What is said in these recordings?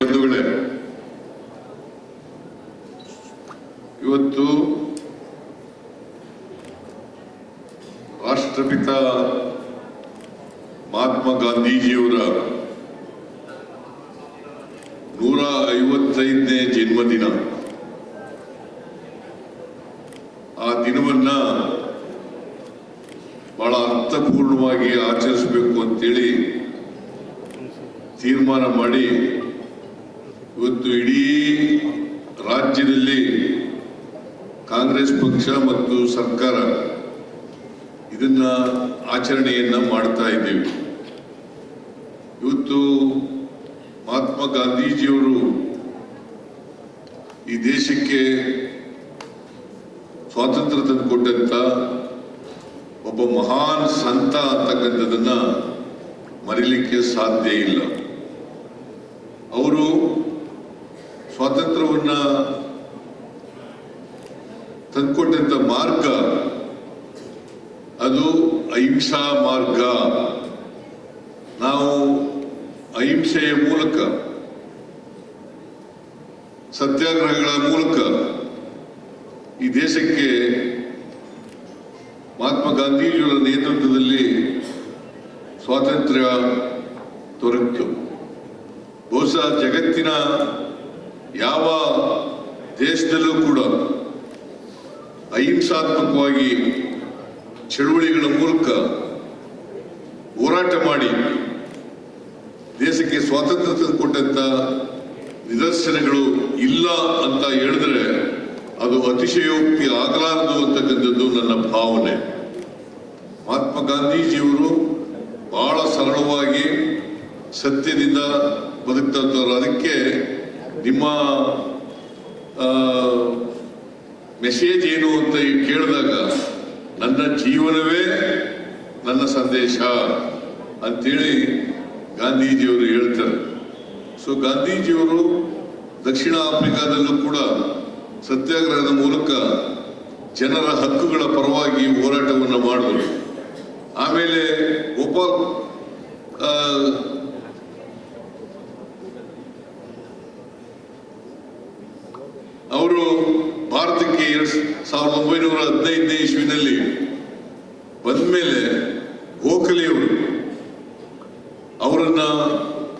ಬಂಧುಗಳೇ, ಇವತ್ತು ರಾಷ್ಟ್ರಪಿತ ಮಹಾತ್ಮ ಗಾಂಧೀಜಿಯವರ ನೂರ ಐವತ್ತೈದನೇ ಜನ್ಮದಿನ. ಆ ದಿನವನ್ನ ಬಹಳ ಅರ್ಥಪೂರ್ಣವಾಗಿ ಆಚರಿಸಬೇಕು ಅಂತೇಳಿ ತೀರ್ಮಾನ ಮಾಡಿ ಇವತ್ತು ಇಡೀ ರಾಜ್ಯದಲ್ಲಿ ಕಾಂಗ್ರೆಸ್ ಪಕ್ಷ ಮತ್ತು ಸರ್ಕಾರ ಇದನ್ನ ಆಚರಣೆಯನ್ನ ಮಾಡ್ತಾ ಇದ್ದೇವೆ. ಇವತ್ತು ಮಹಾತ್ಮ ಗಾಂಧೀಜಿಯವರು ಈ ದೇಶಕ್ಕೆ ಸ್ವಾತಂತ್ರ್ಯ ತಂದುಕೊಟ್ಟಂತ ಒಬ್ಬ ಮಹಾನ್ ಸಂತ ಅಂತಕ್ಕಂಥದ್ದನ್ನ ಮರಿಲಿಕ್ಕೆ ಸಾಧ್ಯ ಇಲ್ಲ ಅವರು ಸ್ವಾತಂತ್ರ್ಯವನ್ನ ತಂದುಕೊಟ್ಟಂತ ಮಾರ್ಗ ಅದು ಅಹಿಂಸಾ ಮಾರ್ಗ. ನಾವು ಅಹಿಂಸೆಯ ಮೂಲಕ, ಸತ್ಯಾಗ್ರಹಗಳ ಮೂಲಕ ಈ ದೇಶಕ್ಕೆ ಮಹಾತ್ಮ ಗಾಂಧೀಜಿಯವರ ನೇತೃತ್ವದಲ್ಲಿ ಸ್ವಾತಂತ್ರ್ಯ ದೊರಕಿತು. ಬಹುಶಃ ಜಗತ್ತಿನ ಯಾವ ದೇಶದಲ್ಲೂ ಕೂಡ ಅಹಿಂಸಾತ್ಮಕವಾಗಿ ಚಳುವಳಿಗಳ ಮೂಲಕ ಹೋರಾಟ ಮಾಡಿ ದೇಶಕ್ಕೆ ಸ್ವಾತಂತ್ರ್ಯ ತಂದುಕೊಟ್ಟಂತ ನಿದರ್ಶನಗಳು ಇಲ್ಲ ಅಂತ ಹೇಳಿದ್ರೆ ಅದು ಅತಿಶಯೋಕ್ತಿ ಆಗಲಾರದು ಅಂತಕ್ಕಂಥದ್ದು ನನ್ನ ಭಾವನೆ. ಮಹಾತ್ಮ ಗಾಂಧೀಜಿಯವರು ಬಹಳ ಸರಳವಾಗಿ ಸತ್ಯದಿಂದ ಬದುಕ್ತಂಥವ್ರು ಅದಕ್ಕೆ ನಿಮ್ಮ ಮೆಸೇಜ್ ಏನು ಅಂತ ಕೇಳಿದಾಗ ನನ್ನ ಜೀವನವೇ ನನ್ನ ಸಂದೇಶ ಅಂತೇಳಿ ಗಾಂಧೀಜಿಯವರು ಹೇಳ್ತಾರೆ. ಸೊ ಗಾಂಧೀಜಿಯವರು ದಕ್ಷಿಣ ಆಫ್ರಿಕಾದಲ್ಲೂ ಕೂಡ ಸತ್ಯಾಗ್ರಹದ ಮೂಲಕ ಜನರ ಹಕ್ಕುಗಳ ಪರವಾಗಿ ಹೋರಾಟವನ್ನು ಮಾಡಿದರು ಆಮೇಲೆ ಗೋಪಾಲ್ ಆ, ಅವರು ಭಾರತಕ್ಕೆ ಎರಡು ಸಾವಿರದ ಒಂಬೈನೂರ ಹದಿನೈದನೇ ಇಸ್ವಿನಲ್ಲಿ ಬಂದ್ಮೇಲೆ ಗೋಖಲೆಯವರು ಅವರನ್ನ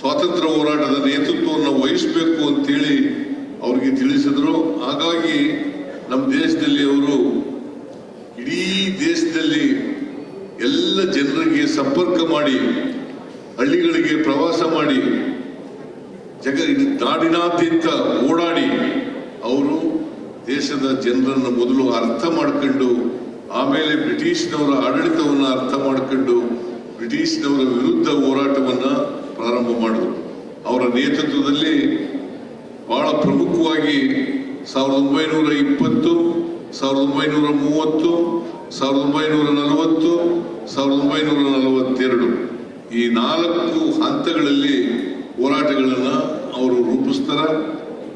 ಸ್ವಾತಂತ್ರ್ಯ ಹೋರಾಟದ ನೇತೃತ್ವವನ್ನು ವಹಿಸಬೇಕು ಅಂತೇಳಿ ಅವರಿಗೆ ತಿಳಿಸಿದ್ರು. ಹಾಗಾಗಿ ನಮ್ಮ ದೇಶದಲ್ಲಿ ಅವರು ಇಡೀ ದೇಶದಲ್ಲಿ ಎಲ್ಲ ಜನರಿಗೆ ಸಂಪರ್ಕ ಮಾಡಿ, ಹಳ್ಳಿಗಳಿಗೆ ಪ್ರವಾಸ ಮಾಡಿ, ಜಗ ನಾಡಿನಾದ್ಯಂತ ಓಡಾಡಿ ಅವರು ದೇಶದ ಜನರನ್ನು ಮೊದಲು ಅರ್ಥ ಮಾಡ್ಕೊಂಡು, ಆಮೇಲೆ ಬ್ರಿಟಿಷ್ನವರ ಆಡಳಿತವನ್ನು ಅರ್ಥ ಮಾಡ್ಕೊಂಡು ಬ್ರಿಟಿಷ್ನವರ ವಿರುದ್ಧ ಹೋರಾಟವನ್ನ ಪ್ರಾರಂಭ ಮಾಡಿದರು. ಅವರ ನೇತೃತ್ವದಲ್ಲಿ ಬಹಳ ಪ್ರಮುಖವಾಗಿ ಸಾವಿರದ ಒಂಬೈನೂರ ಇಪ್ಪತ್ತು, ಸಾವಿರದ ಒಂಬೈನೂರ ಮೂವತ್ತು, ಸಾವಿರದ ಒಂಬೈನೂರ ನಲವತ್ತು, ಸಾವಿರದ ಒಂಬೈನೂರ ನಲವತ್ತೆರಡು. ಈ ನಾಲ್ಕು ಹಂತಗಳಲ್ಲಿ ಹೋರಾಟಗಳನ್ನು ಅವರು ರೂಪಿಸ್ತಾರೆ.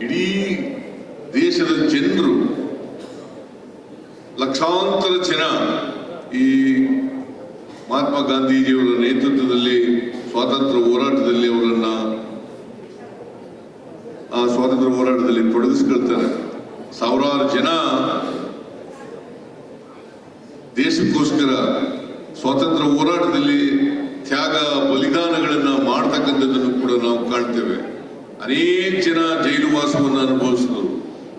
ಇಡೀ ದೇಶದ ಜನರು ಲಕ್ಷಾಂತರ ಜನ ಈ ಮಹಾತ್ಮ ಗಾಂಧೀಜಿಯವರ ನೇತೃತ್ವದಲ್ಲಿ, ಸ್ವಾತಂತ್ರ್ಯ ಹೋರಾಟದಲ್ಲಿ ಅವರನ್ನ ಆ ಸ್ವಾತಂತ್ರ್ಯ ಹೋರಾಟದಲ್ಲಿ ತೊಡಗಿಸ್ಕೊಳ್ತಾರೆ. ಸಾವಿರಾರು ಜನ ದೇಶಕ್ಕೋಸ್ಕರ ಸ್ವಾತಂತ್ರ್ಯ ಹೋರಾಟದಲ್ಲಿ ತ್ಯಾಗ ಬಲಿದಾನಗಳನ್ನ ಮಾಡ್ತಕ್ಕಂಥದ್ದನ್ನು ಕೂಡ ನಾವು ಕಾಣ್ತೇವೆ. ಅನೇಕ ಜನ ಜೈಲು ವಾಸವನ್ನು ಅನುಭವಿಸಿದರು.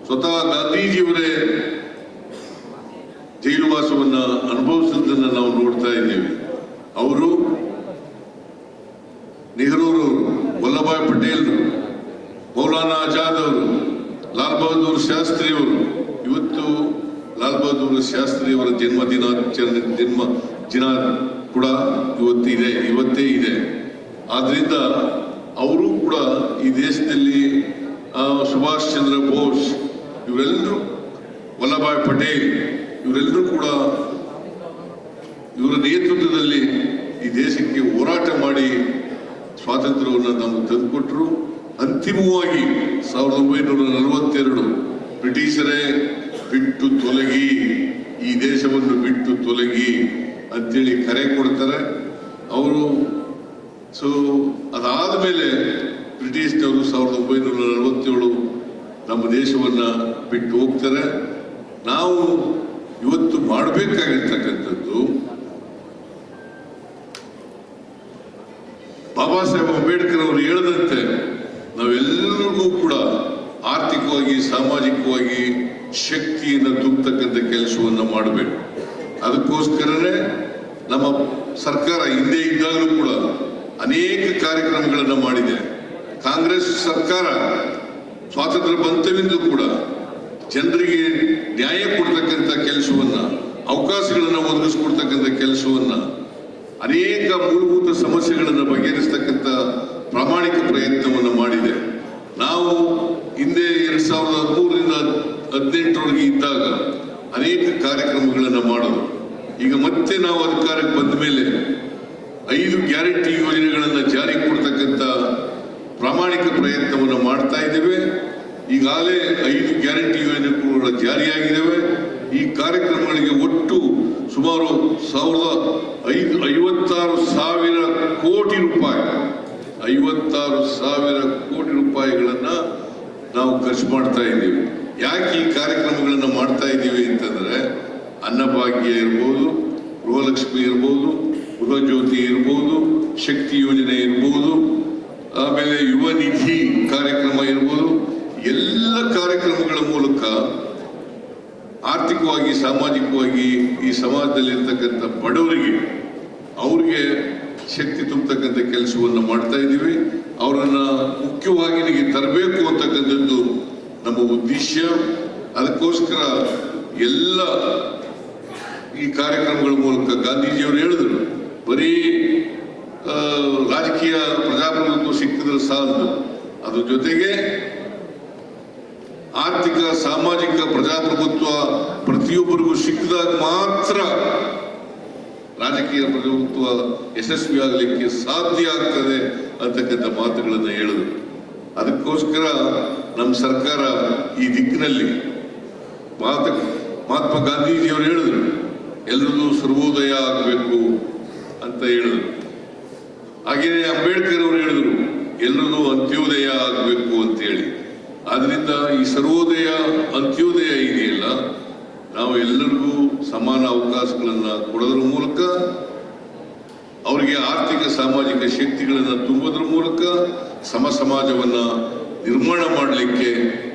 ಸ್ವತಃ ಗಾಂಧೀಜಿಯವರೇ ಜೈಲುವಾಸವನ್ನ ಅನುಭವಿಸಿದ್ದನ್ನ ನಾವು ನೋಡ್ತಾ ಇದ್ದೇವೆ. ಅವರು ನೆಹರೂರು, ವಲ್ಲಭಾಯ್ ಪಟೇಲ್ ಮೌಲಾನಾ ಆಜಾದ್ ಅವರು ಲಾಲ್ ಬಹದ್ದೂರ್ ಶಾಸ್ತ್ರಿ ಅವರು ಇವತ್ತು ಲಾಲ್ ಬಹದ್ದೂರ್ ಶಾಸ್ತ್ರಿ ಅವರ ಜನ್ಮ ದಿನಾಚರಣೆ ಜನ್ಮ ದಿನ ಕೂಡ ಇವತ್ತಿದೆ ಇವತ್ತೇ ಇದೆ. ಆದ್ರಿಂದ ಅವರು ಕೂಡ ಈ ದೇಶದಲ್ಲಿ ಸುಭಾಷ್ ಚಂದ್ರ ಬೋಸ್ ಇವರೆಲ್ಲರೂ ವಲ್ಲಭಾಯ್ ಪಟೇಲ್ ಇವರೆಲ್ಲರೂ ಕೂಡ ಇವರ ನೇತೃತ್ವದಲ್ಲಿ ಈ ದೇಶಕ್ಕೆ ಹೋರಾಟ ಮಾಡಿ ಸ್ವಾತಂತ್ರ್ಯವನ್ನು ನಮಗೆ ತಂದುಕೊಟ್ರು. ಅಂತಿಮವಾಗಿ ಸಾವಿರದ ಒಂಬೈನೂರ ನಲವತ್ತೆರಡು ಬ್ರಿಟಿಷರೇ ಬಿಟ್ಟು ತೊಲಗಿ, ಈ ದೇಶವನ್ನು ಬಿಟ್ಟು ತೊಲಗಿ ಅಂತೇಳಿ ಕರೆ ಕೊಡ್ತಾರೆ. ಅವರು ಸೊ ಅದಾದ ಮೇಲೆ ಬ್ರಿಟಿಷ್ನವರು ಸಾವಿರದ ಒಂಬೈನೂರ ನಲವತ್ತೇಳು ನಮ್ಮ ದೇಶವನ್ನ ಬಿಟ್ಟು ಹೋಗ್ತಾರೆ. ನಾವು ಇವತ್ತು ಮಾಡಬೇಕಾಗಿರ್ತಕ್ಕಂಥದ್ದು ಬಾಬಾ ಸಾಹೇಬ್ ಅಂಬೇಡ್ಕರ್ ಅವರು ಹೇಳದಂತೆ ನಾವೆಲ್ಲರಿಗೂ ಕೂಡ ಆರ್ಥಿಕವಾಗಿ, ಸಾಮಾಜಿಕವಾಗಿ ಶಕ್ತಿಯನ್ನು ತುಂಬತಕ್ಕಂಥ ಕೆಲಸವನ್ನು ಮಾಡಬೇಕು. ಅದಕ್ಕೋಸ್ಕರನೇ ನಮ್ಮ ಸರ್ಕಾರ ಹಿಂದೆ ಇದ್ದಾಗಲೂ ಕೂಡ ಅನೇಕ ಕಾರ್ಯಕ್ರಮಗಳನ್ನು ಮಾಡಿದೆ. ಕಾಂಗ್ರೆಸ್ ಸರ್ಕಾರ ಸ್ವಾತಂತ್ರ್ಯ ಬಂತವೆಂದು ಕೂಡ ಜನರಿಗೆ ನ್ಯಾಯ ಕೊಡ್ತಕ್ಕಂಥ ಕೆಲಸವನ್ನ, ಅವಕಾಶಗಳನ್ನು ಒದಗಿಸ್ಕೊಡ್ತಕ್ಕಂಥ ಕೆಲಸವನ್ನ, ಅನೇಕ ಮೂಲಭೂತ ಸಮಸ್ಯೆಗಳನ್ನು ಬಗೆಹರಿಸ್ತಕ್ಕಂಥ ಪ್ರಾಮಾಣಿಕ ಪ್ರಯತ್ನವನ್ನು ಮಾಡಿದೆ. ನಾವು ಹಿಂದೆ ಎರಡ್ ಸಾವಿರದ ಹದಿಮೂರರಿಂದ ಹದಿನೆಂಟರೊಳಗೆ ಇದ್ದಾಗ ಅನೇಕ ಕಾರ್ಯಕ್ರಮಗಳನ್ನು ಮಾಡೋದು ಈಗ ಮತ್ತೆ ನಾವು ಅಧಿಕಾರಕ್ಕೆ ಬಂದ ಮೇಲೆ ಐದು ಗ್ಯಾರಂಟಿ ಯೋಜನೆಗಳನ್ನು ಜಾರಿ ಕೊಡ್ತಕ್ಕಂಥ ಪ್ರಾಮಾಣಿಕ ಪ್ರಯತ್ನವನ್ನು ಮಾಡ್ತಾ ಇದ್ದೇವೆ. ಈಗಾಗಲೇ ಐದು ಗ್ಯಾರಂಟಿ ಯೋಜನೆಗಳು ಜಾರಿಯಾಗಿದ್ದಾವೆ. ಈ ಕಾರ್ಯಕ್ರಮಗಳಿಗೆ ಒಟ್ಟು ಸುಮಾರು ಸಾವಿರದ ಐದು, ಐವತ್ತಾರು ಸಾವಿರ ಕೋಟಿ ರೂಪಾಯಿ, ಐವತ್ತಾರು ಸಾವಿರ ಕೋಟಿ ರೂಪಾಯಿಗಳನ್ನು ನಾವು ಖರ್ಚು ಮಾಡ್ತಾ ಇದ್ದೀವಿ. ಯಾಕೆ ಈ ಕಾರ್ಯಕ್ರಮಗಳನ್ನು ಮಾಡ್ತಾ ಇದ್ದೀವಿ ಅಂತಂದರೆ, ಅನ್ನಭಾಗ್ಯ ಇರ್ಬೋದು, ಗೃಹಲಕ್ಷ್ಮಿ ಇರ್ಬೋದು, ಗೃಹಜ್ಯೋತಿ ಇರ್ಬೋದು, ಶಕ್ತಿ ಯೋಜನೆ ಇರ್ಬೋದು ಆಮೇಲೆ ಯುವ ನಿಧಿ ಕಾರ್ಯಕ್ರಮ ಇರ್ಬೋದು, ಎಲ್ಲ ಕಾರ್ಯಕ್ರಮಗಳ ಮೂಲಕ ಆರ್ಥಿಕವಾಗಿ, ಸಾಮಾಜಿಕವಾಗಿ ಈ ಸಮಾಜದಲ್ಲಿ ಇರ್ತಕ್ಕಂಥ ಬಡವರಿಗೆ ಅವ್ರಿಗೆ ಶಕ್ತಿ ತುಂಬತಕ್ಕಂಥ ಕೆಲಸವನ್ನು ಮಾಡ್ತಾ ಇದ್ದೀವಿ. ಅವರನ್ನ ಮುಖ್ಯವಾಹಿನಿಗೆ ತರಬೇಕು ಅಂತಕ್ಕಂಥದ್ದು ನಮ್ಮ ಉದ್ದೇಶ. ಅದಕ್ಕೋಸ್ಕರ ಎಲ್ಲ ಈ ಕಾರ್ಯಕ್ರಮಗಳ ಮೂಲಕ ಗಾಂಧೀಜಿಯವರು ಹೇಳಿದ್ರು, ಬರೀ ರಾಜಕೀಯ ಸಿಕ್ಕಿದ್ರೆ ಸಾಲದು ಅದ್ರ ಜೊತೆಗೆ ಆರ್ಥಿಕ, ಸಾಮಾಜಿಕ ಪ್ರಜಾಪ್ರಭುತ್ವ ಪ್ರತಿಯೊಬ್ಬರಿಗೂ ಸಿಕ್ಕಿದಾಗ ಮಾತ್ರ ರಾಜಕೀಯ ಪ್ರಜಾಪ್ರಭುತ್ವ ಯಶಸ್ವಿಯಾಗಲಿಕ್ಕೆ ಸಾಧ್ಯ ಆಗ್ತದೆ ಅಂತಕ್ಕಂಥ ಮಾತುಗಳನ್ನು ಹೇಳಿದ್ರು ಅದಕ್ಕೋಸ್ಕರ ನಮ್ಮ ಸರ್ಕಾರ ಈ ದಿಕ್ಕಿನಲ್ಲಿ ಮಾತ, ಮಹಾತ್ಮ ಗಾಂಧೀಜಿಯವರು ಹೇಳಿದ್ರು ಎಲ್ರಿಗೂ ಸರ್ವೋದಯ ಆಗಬೇಕು ಅಂತ ಹೇಳಿದ್ರು. ಹಾಗೆಯೇ ಅಂಬೇಡ್ಕರ್ ಅವರು ಹೇಳಿದ್ರು ಅಂತ್ಯೋದಯ ಆಗಬೇಕು ಅಂತ ಹೇಳಿ ಆದ್ರಿಂದ ಈ ಸರ್ವೋದಯ ಅಂತ್ಯೋದಯ ಇದೆಯಲ್ಲ, ನಾವು ಎಲ್ಲರಿಗೂ ಸಮಾನ ಅವಕಾಶಗಳನ್ನ ಕೊಡೋದ್ರ ಮೂಲಕ, ಅವರಿಗೆ ಆರ್ಥಿಕ ಸಾಮಾಜಿಕ ಶಕ್ತಿಗಳನ್ನ ತುಂಬೋದ್ರ ಮೂಲಕ ಸಮ ಸಮಾಜವನ್ನ ನಿರ್ಮಾಣ ಮಾಡಲಿಕ್ಕೆ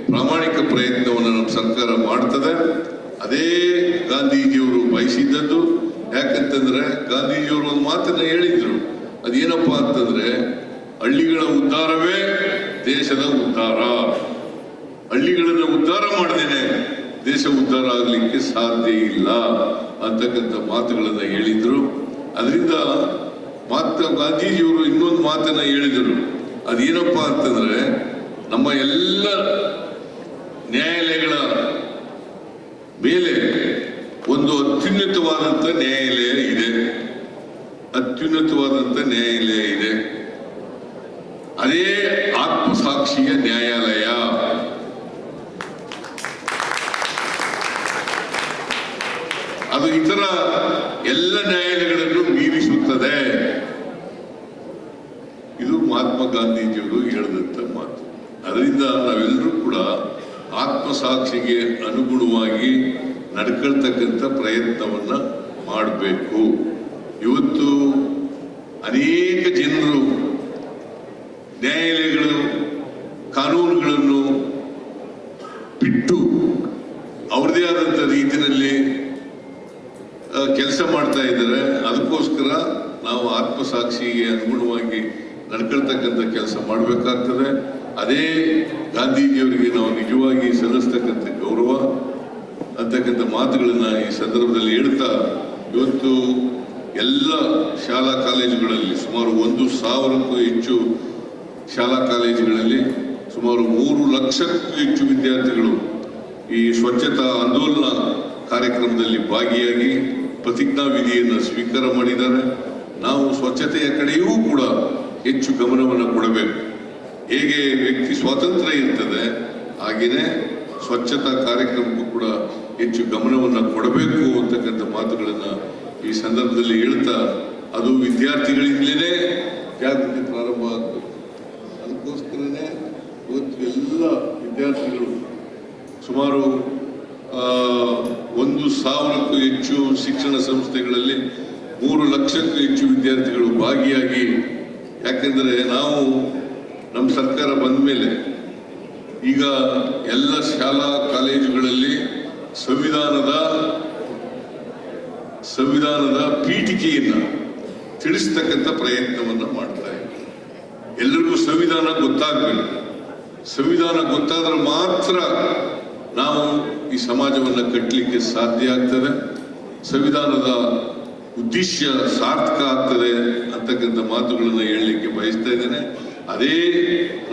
ಪ್ರಾಮಾಣಿಕ ಪ್ರಯತ್ನವನ್ನು ನಮ್ಮ ಸರ್ಕಾರ ಮಾಡ್ತದೆ. ಅದೇ ಗಾಂಧೀಜಿಯವರು ಬಯಸಿದ್ದದ್ದು. ಯಾಕಂತಂದ್ರೆ ಗಾಂಧೀಜಿಯವರು ಒಂದು ಮಾತನ್ನ ಹೇಳಿದ್ರು. ಅದೇನಪ್ಪಾ ಅಂತಂದ್ರೆ ಹಳ್ಳಿಗಳ ಉದ್ಧಾರವೇ ದೇಶದ ಉದ್ಧಾರ. ಹಳ್ಳಿಗಳನ್ನು ಉದ್ಧಾರ ಮಾಡದೇನೆ ದೇಶ ಉದ್ಧಾರ ಆಗಲಿಕ್ಕೆ ಸಾಧ್ಯ ಇಲ್ಲ ಅಂತಕ್ಕಂಥ ಮಾತುಗಳನ್ನ ಹೇಳಿದ್ರು. ಅದರಿಂದ ಮಾತ ಗಾಂಧೀಜಿಯವರು ಇನ್ನೊಂದು ಮಾತನ್ನ ಹೇಳಿದರು. ಅದೇನಪ್ಪ ಅಂತಂದ್ರೆ ನಮ್ಮ ಎಲ್ಲ ನ್ಯಾಯಾಲಯಗಳ ಮೇಲೆ ಒಂದು ಅತ್ಯುನ್ನತವಾದಂಥ ನ್ಯಾಯಾಲಯ ಇದೆ. ಅತ್ಯುನ್ನತವಾದಂಥ ನ್ಯಾಯಾಲಯ ಇದೆ. ಅದೇ ಆತ್ಮಸಾಕ್ಷಿಯ ನ್ಯಾಯಾಲಯ. ಅದು ಇತರ ಎಲ್ಲ ನ್ಯಾಯಾಲಯಗಳನ್ನು ಮೀರಿಸುತ್ತದೆ. ಇದು ಮಹಾತ್ಮ ಗಾಂಧೀಜಿಯವರು ಹೇಳಿದಂತ ಮಾತು. ಅದರಿಂದ ನಾವೆಲ್ಲರೂ ಕೂಡ ಆತ್ಮಸಾಕ್ಷಿಗೆ ಅನುಗುಣವಾಗಿ ನಡ್ಕೊಳ್ತಕ್ಕಂಥ ಪ್ರಯತ್ನವನ್ನ ಮಾಡಬೇಕು. ಇವತ್ತು ಅನೇಕ ಜನರು ನ್ಯಾಯಾಲಯಗಳು ಕಾನೂನುಗಳನ್ನು ಬಿಟ್ಟು ಅವ್ರದೇ ಆದಂಥ ರೀತಿಯಲ್ಲಿ ಕೆಲಸ ಮಾಡ್ತಾ ಇದ್ದಾರೆ. ಅದಕ್ಕೋಸ್ಕರ ನಾವು ಆತ್ಮಸಾಕ್ಷಿಗೆ ಅನುಗುಣವಾಗಿ ನಡ್ಕೊಳ್ತಕ್ಕಂಥ ಕೆಲಸ ಮಾಡಬೇಕಾಗ್ತದೆ. ಅದೇ ಗಾಂಧೀಜಿಯವರಿಗೆ ನಾವು ನಿಜವಾಗಿ ಸಲ್ಲಿಸ್ತಕ್ಕಂಥ ಗೌರವ ಅಂತಕ್ಕಂಥ ಮಾತುಗಳನ್ನ ಈ ಸಂದರ್ಭದಲ್ಲಿ ಹೇಳ್ತಾ, ಇವತ್ತು ಎಲ್ಲ ಶಾಲಾ ಕಾಲೇಜುಗಳಲ್ಲಿ ಸುಮಾರು ಒಂದು ಸಾವಿರಕ್ಕೂ ಹೆಚ್ಚು ಶಾಲಾ ಕಾಲೇಜುಗಳಲ್ಲಿ ಸುಮಾರು ಮೂರು ಲಕ್ಷಕ್ಕೂ ಹೆಚ್ಚು ವಿದ್ಯಾರ್ಥಿಗಳು ಈ ಸ್ವಚ್ಛತಾ ಆಂದೋಲನ ಕಾರ್ಯಕ್ರಮದಲ್ಲಿ ಭಾಗಿಯಾಗಿ ಪ್ರತಿಜ್ಞಾ ವಿಧಿಯನ್ನು ಸ್ವೀಕಾರ ಮಾಡಿದ್ದಾರೆ. ನಾವು ಸ್ವಚ್ಛತೆಯ ಕಡೆಯೂ ಕೂಡ ಹೆಚ್ಚು ಗಮನವನ್ನು ಕೊಡಬೇಕು. ಹೇಗೆ ವ್ಯಕ್ತಿ ಸ್ವಾತಂತ್ರ್ಯ ಇರ್ತದೆ ಹಾಗೆಯೇ ಸ್ವಚ್ಛತಾ ಕಾರ್ಯಕ್ರಮಕ್ಕೂ ಕೂಡ ಹೆಚ್ಚು ಗಮನವನ್ನು ಕೊಡಬೇಕು ಅಂತಕ್ಕಂಥ ಮಾತುಗಳನ್ನು ಈ ಸಂದರ್ಭದಲ್ಲಿ ಹೇಳ್ತಾ, ಅದು ವಿದ್ಯಾರ್ಥಿಗಳಿಂದಲೇ ಜಾಗೃತಿ ಪ್ರಾರಂಭ ಇವತ್ತು ಎಲ್ಲ ವಿದ್ಯಾರ್ಥಿಗಳು ಸುಮಾರು ಒಂದು ಸಾವಿರಕ್ಕೂ ಹೆಚ್ಚು ಶಿಕ್ಷಣ ಸಂಸ್ಥೆಗಳಲ್ಲಿ ಮೂರು ಲಕ್ಷಕ್ಕೂ ಹೆಚ್ಚು ವಿದ್ಯಾರ್ಥಿಗಳು ಭಾಗಿಯಾಗಿ, ಯಾಕೆಂದರೆ ನಾವು ನಮ್ಮ ಸರ್ಕಾರ ಬಂದ ಮೇಲೆ ಈಗ ಎಲ್ಲ ಶಾಲಾ ಕಾಲೇಜುಗಳಲ್ಲಿ ಸಂವಿಧಾನದ ಸಂವಿಧಾನದ ಪೀಠಿಕೆಯನ್ನು ತಿಳಿಸ್ತಕ್ಕಂಥ ಪ್ರಯತ್ನವನ್ನು ಮಾಡ್ತಾ ಇದ್ದೀವಿ. ಎಲ್ಲರಿಗೂ ಸಂವಿಧಾನ ಗೊತ್ತಾಗಬೇಕು. ಸಂವಿಧಾನ ಗೊತ್ತಾದ್ರೆ ಮಾತ್ರ ನಾವು ಈ ಸಮಾಜವನ್ನು ಕಟ್ಟಲಿಕ್ಕೆ ಸಾಧ್ಯ ಆಗ್ತದೆ. ಸಂವಿಧಾನದ ಉದ್ದೇಶ ಸಾರ್ಥಕ ಆಗ್ತದೆ ಅಂತಕ್ಕಂಥ ಮಾತುಗಳನ್ನು ಹೇಳಲಿಕ್ಕೆ ಬಯಸ್ತಾ ಇದ್ದೇನೆ. ಅದೇ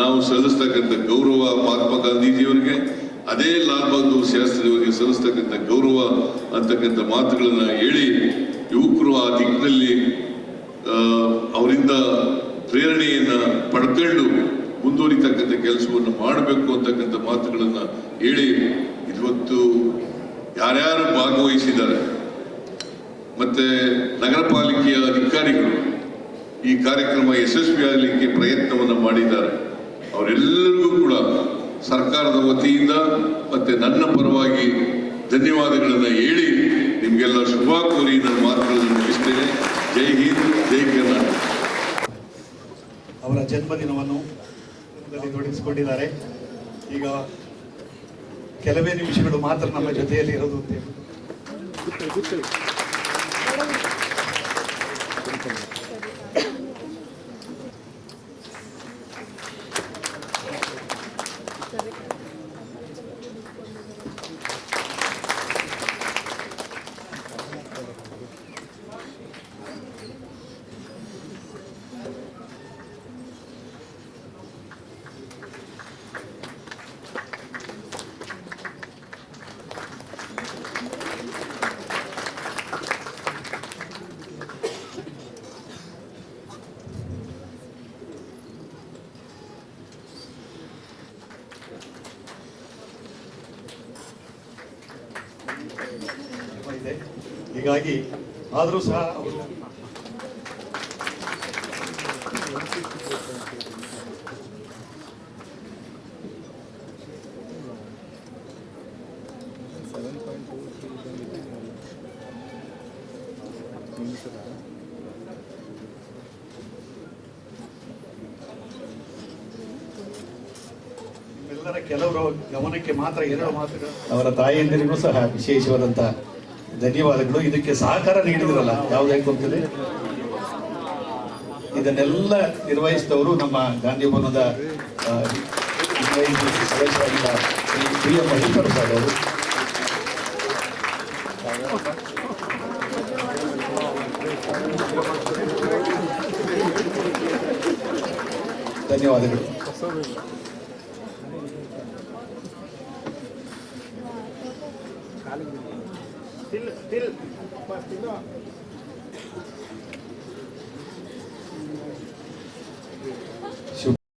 ನಾವು ಸಲ್ಲಿಸ್ತಕ್ಕಂಥ ಗೌರವ ಮಹಾತ್ಮ ಗಾಂಧೀಜಿಯವರಿಗೆ, ಅದೇ ಲಾಲ್ ಬಹದ್ದೂರ್ ಶಾಸ್ತ್ರಿಯವರಿಗೆ ಸಲ್ಲಿಸ್ತಕ್ಕಂಥ ಗೌರವ ಅಂತಕ್ಕಂಥ ಮಾತುಗಳನ್ನು ಹೇಳಿ ಯುವಕರು ಆ ದಿಕ್ಕಿನಲ್ಲಿ ಅವರಿಂದ ಪ್ರೇರಣೆಯನ್ನು ಪಡ್ಕೊಂಡು ಮುಂದುವರಿತಕ್ಕಂಥ ಕೆಲಸವನ್ನು ಮಾಡಬೇಕು ಅಂತಕ್ಕಂಥ ಮಾತುಗಳನ್ನು ಹೇಳಿ ಇವತ್ತು ಯಾರ್ಯಾರು ಭಾಗವಹಿಸಿದ್ದಾರೆ, ಮತ್ತೆ ನಗರ ಪಾಲಿಕೆಯ ಅಧಿಕಾರಿಗಳು ಈ ಕಾರ್ಯಕ್ರಮ ಯಶಸ್ವಿಯಾಗಲಿಕ್ಕೆ ಪ್ರಯತ್ನವನ್ನು ಮಾಡಿದ್ದಾರೆ. ಅವರೆಲ್ಲರಿಗೂ ಕೂಡ ಸರ್ಕಾರದ ವತಿಯಿಂದ ಮತ್ತೆ ನನ್ನ ಪರವಾಗಿ ಧನ್ಯವಾದಗಳನ್ನು ಹೇಳಿ ನಿಮಗೆಲ್ಲ ಶುಭ ಕೋರಿ ನನ್ನ ಮಾತುಗಳನ್ನು ಮುಗಿಸ್ತೇನೆ. ಜೈ ಹಿಂದ್, ಜೈ ಕರ್ನಾಟಕ. ಅವರ ಜನ್ಮದಿನವನ್ನು ಇದರಲ್ಲಿ ತೊಡಗಿಸಿಕೊಂಡಿದ್ದಾರೆ ಈಗ ಕೆಲವೇ ನಿಮಿಷಗಳು ಮಾತ್ರ ನಮ್ಮ ಜೊತೆಯಲ್ಲಿ ಇರೋದು ಅಂತ ಹೇಳಿ. ಇದೆ ಹೀಗಾಗಿ ಆದರೂ ಸಹ ಅವರು ನಿಮ್ಮೆಲ್ಲರ ಕೆಲವರ ಗಮನಕ್ಕೆ ಮಾತ್ರ ಎರಡು ಮಾತುಗಳು. ಅವರ ತಾಯಿಯಂದಿರಿಗೂ ಸಹ ವಿಶೇಷವಾದಂತ ಧನ್ಯವಾದಗಳು. ಇದಕ್ಕೆ ಸಹಕಾರ ನೀಡಿದ್ರಲ್ಲ, ಯಾವುದೇ ಗೊತ್ತಿದೆ ಇದನ್ನೆಲ್ಲ ನಿರ್ವಹಿಸಿದವರು ನಮ್ಮ ಗಾಂಧಿ ಭವನದ ಸದಸ್ಯರಾಗಿದ್ದ ಪಿ ಎಂ ಅವರು. ಧನ್ಯವಾದಗಳು. Dil, mas não.